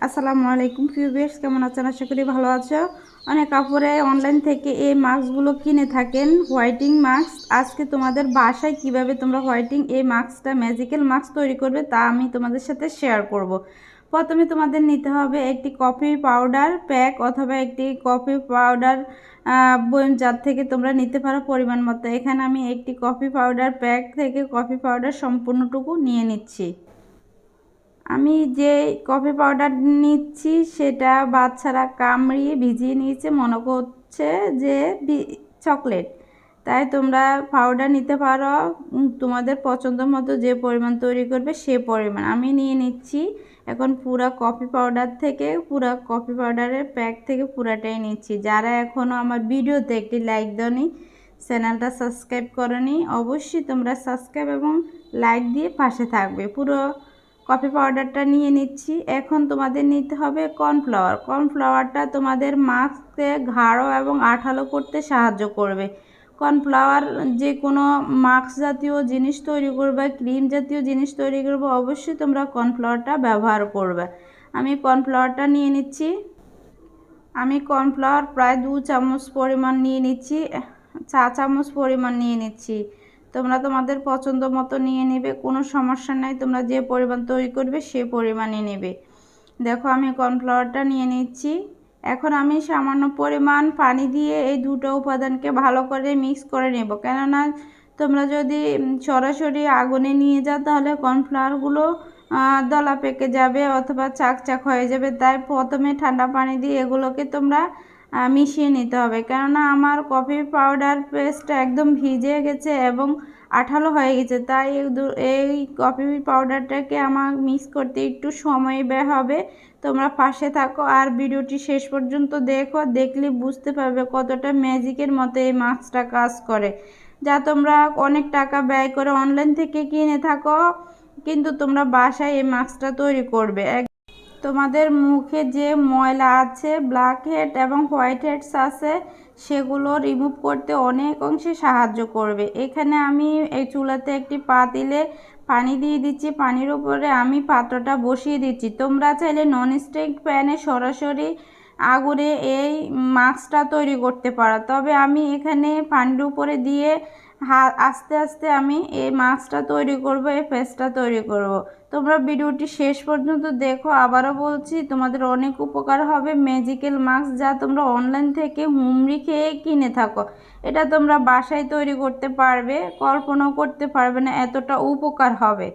আসসালামু আলাইকুম ফিউবেস কেমন আছেন? আশা করি ভালো আছো। অনেক কাপড়ে অনলাইন থেকে এই মাস্কগুলো কিনে থাকেন হোয়াইটিং মাস্ক আজকে তোমাদের বাসায় কীভাবে তোমরা হোয়াইটিং এই মাস্কটা ম্যাজিক্যাল মাস্ক তৈরি করবে তা আমি তোমাদের সাথে শেয়ার করব। প্রথমে তোমাদের নিতে হবে একটি কফি পাউডার প্যাক অথবা একটি কফি পাউডার বয়ম যার থেকে তোমরা নিতে পারো পরিমাণ মতো। এখানে আমি একটি কফি পাউডার প্যাক থেকে কফি পাউডার সম্পূর্ণটুকু নিয়ে নিচ্ছি। আমি যে কফি পাউডার নিচ্ছি সেটা বাচ্চারা কামড়িয়ে ভিজিয়ে নিয়েছে। মনে করছে যে চকলেট। তাই তোমরা পাউডার নিতে পারো। তোমাদের পছন্দ মতো যে পরিমাণ তৈরি করবে সে পরিমাণ। আমি নিয়ে নিচ্ছি। এখন পুরা কফি পাউডার থেকে, পুরা কফি পাউডারের প্যাক থেকে পুরাটাই নিচ্ছি। যারা এখনও আমার ভিডিওতে একটি লাইক দাওনি, চ্যানেলটা সাবস্ক্রাইব করনি, অবশ্যই তোমরা সাবস্ক্রাইব এবং লাইক দিয়ে পাশে থাকবে। পুরো কফি পাউডারটা নিয়ে নিচ্ছি। এখন তোমাদের নিতে হবে কর্নফ্লাওয়ার। কর্নফ্লাওয়ারটা তোমাদের মাস্কে ঘাড়ো এবং আঠালো করতে সাহায্য করবে। কর্নফ্লাওয়ার যে কোনো মাস্ক জাতীয় জিনিস তৈরি করবে, ক্রিম জাতীয় জিনিস তৈরি করবে, অবশ্যই তোমরা কর্নফ্লাওয়ারটা ব্যবহার করবে। আমি কর্নফ্লাওয়ারটা নিয়ে নিচ্ছি। আমি কর্নফ্লাওয়ার প্রায় দু চামচ পরিমাণ নিয়ে নিচ্ছি, চা চামচ পরিমাণ নিয়ে নিচ্ছি। তোমরা তোমাদের পছন্দ মতো নিয়ে নেবে, কোনো সমস্যা নাই, তোমরা যে পরিমাণ তৈরি করবে সে পরিমাণে নেবে। দেখো আমি কর্নফ্লাওয়ারটা নিয়ে নিচ্ছি। এখন আমি সামান্য পরিমাণ পানি দিয়ে এই দুটো উপাদানকে ভালো করে মিক্স করে নেব। কেননা তোমরা যদি সরাসরি আগুনে নিয়ে যাও তাহলে কর্নফ্লাওয়ারগুলো দলা পেকে যাবে অথবা চাক চাক হয়ে যাবে। তাই প্রথমে ঠান্ডা পানি দিয়ে এগুলোকে তোমরা মিশিয়ে নিতে হবে। কেননা আমার কফি পাউডার পেস্টটা একদম ভিজে গেছে এবং আঠালো হয়ে গেছে। তাই এই কফি পাউডারটাকে আমার মিক্স করতে একটু সময় ব্যয় হবে। তোমরা পাশে থাকো আর ভিডিওটি শেষ পর্যন্ত দেখো। দেখলে বুঝতে পারবে কতটা ম্যাজিকের মতো এই মাস্কটা কাজ করে। যা তোমরা অনেক টাকা ব্যয় করে অনলাইন থেকে কিনে থাকো, কিন্তু তোমরা বাসায় এই মাস্কটা তৈরি করবে। তোমাদের মুখে যে ময়লা আছে ব্ল্যাক হেড এবং হোয়াইট হেডস আছে, সেগুলো রিমুভ করতে অনেক অংশে সাহায্য করবে। এখানে আমি এই চুলাতে একটি পাতিলে পানি দিয়ে দিচ্ছি। পানির উপরে আমি পাত্রটা বসিয়ে দিচ্ছি। তোমরা চাইলে ননস্টিক প্যানে সরাসরি আগুনে এই মাস্কটা তৈরি করতে পারো। তবে আমি এখানে পানির উপরে দিয়ে আস্তে আস্তে আমি এই মাস্কটা তৈরি করব, এই ফেসটা তৈরি করব। তোমরা ভিডিওটি শেষ পর্যন্ত দেখো। আবারও বলছি, তোমাদের অনেক উপকার হবে ম্যাজিক্যাল মাস্ক যা তোমরা অনলাইন থেকে হুমড়ি খেয়ে কিনে থাকো। এটা তোমরা বাসায় তৈরি করতে পারবে, কল্পনাও করতে পারবে না এতটা উপকার হবে।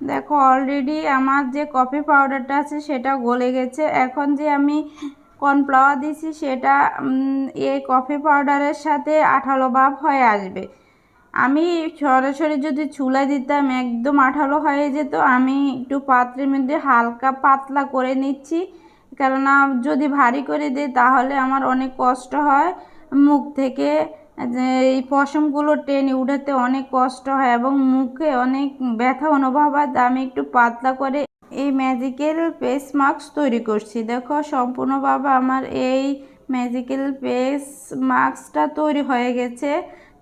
দেখো অলরেডি আমার যে কফি পাউডারটা আছে, সেটা গলে গেছে। এখন যে আমি কর্নফ্লাওয়ার দিছি, সেটা এই কফি পাউডারের সাথে আঠালো ভাব হয়ে আসবে। আমি সরাসরি যদি চুলা দিতাম, একদম আঠালো হয়ে যেত। আমি একটু পাত্রের মধ্যে হালকা পাতলা করে নিচ্ছি। কেননা, যদি ভারী করে দিই, তাহলে আমার অনেক কষ্ট হয়। মুখ থেকে এই পশমগুলো টেনে উঠাতে অনেক কষ্ট হয় এবং মুখে অনেক ব্যথা অনুভব হয় আমি একটু পাতলা করে এই ম্যাজিক্যাল পেস মাস্ক তৈরি করছি। দেখো, সম্পূর্ণভাবে আমার এই ম্যাজিক্যাল ফেস মাস্কটা তৈরি হয়ে গেছে।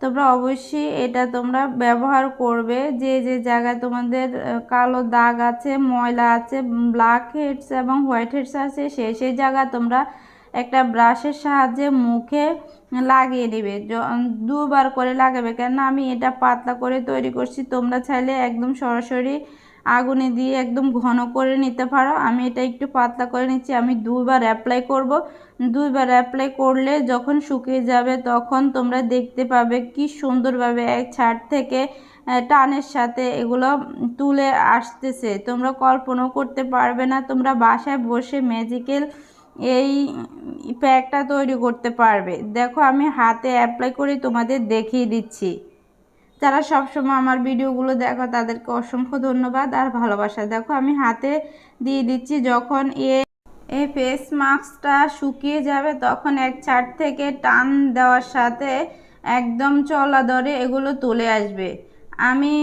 তোমরা অবশ্যই এটা তোমরা ব্যবহার করবে। যে যে জায়গায় তোমাদের কালো দাগ আছে, ময়লা আছে ব্ল্যাক হেডস এবং হোয়াইট হেডস আছে সেই সেই জায়গা তোমরা একটা ব্রাশের সাহায্যে মুখে লাগিয়ে নেবে। দুবার করে লাগাবে। কেননা আমি এটা পাতলা করে তৈরি করছি। তোমরা চাইলে একদম সরাসরি আগুনে দিয়ে একদম ঘন করে নিতে পারো। আমি এটা একটু পাতলা করে নিচ্ছি। আমি দুইবার অ্যাপ্লাই করব। দুইবার অ্যাপ্লাই করলে যখন শুকিয়ে যাবে তখন তোমরা দেখতে পাবে কি সুন্দরভাবে এক ছাড় থেকে টানের সাথে এগুলো তুলে আসতেছে। তোমরা কল্পনাও করতে পারবে না, তোমরা বাসায় বসে ম্যাজিক্যাল এই প্যাকটা তৈরি করতে পারবে। দেখো, আমি হাতে অ্যাপ্লাই করে তোমাদের দেখিয়ে দিচ্ছি। যারা সবসময় আমার ভিডিওগুলো দেখো, তাদেরকে অসংখ্য ধন্যবাদ। আর ভালোবাসা, দেখো আমি হাতে দিয়ে দিচ্ছি, যখন এ এই ফেস মাস্কটা শুকিয়ে যাবে, তখন এক চার থেকে টান দেওয়ার সাথে একদম চলা দরে এগুলো তুলে আসবে। আমি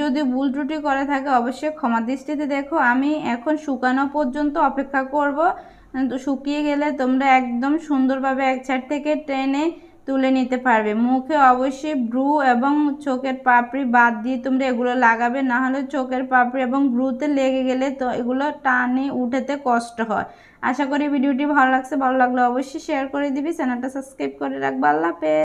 যদি ভুল ত্রুটি করে থাকে, অবশ্যই ক্ষমা দৃষ্টিতে দেখো। আমি এখন শুকানো পর্যন্ত অপেক্ষা করব। শুকিয়ে গেলে তোমরা একদম সুন্দরভাবে এক সাইড থেকে টেনে তুলে নিতে পারবে। মুখে অবশ্যই ব্রু এবং চোখের পাপড়ি বাদ দিয়ে তোমরা এগুলো লাগাবে। না হলে চোখের পাপড়ি এবং ব্রুতে লেগে গেলে তো এগুলো টানে উঠেতে কষ্ট হয়। আশা করি ভিডিওটি ভালো লাগছে। ভালো লাগলে অবশ্যই শেয়ার করে দিবি। চ্যানেলটা সাবস্ক্রাইব করে রাখবা। আল্লাহ হাফেজ।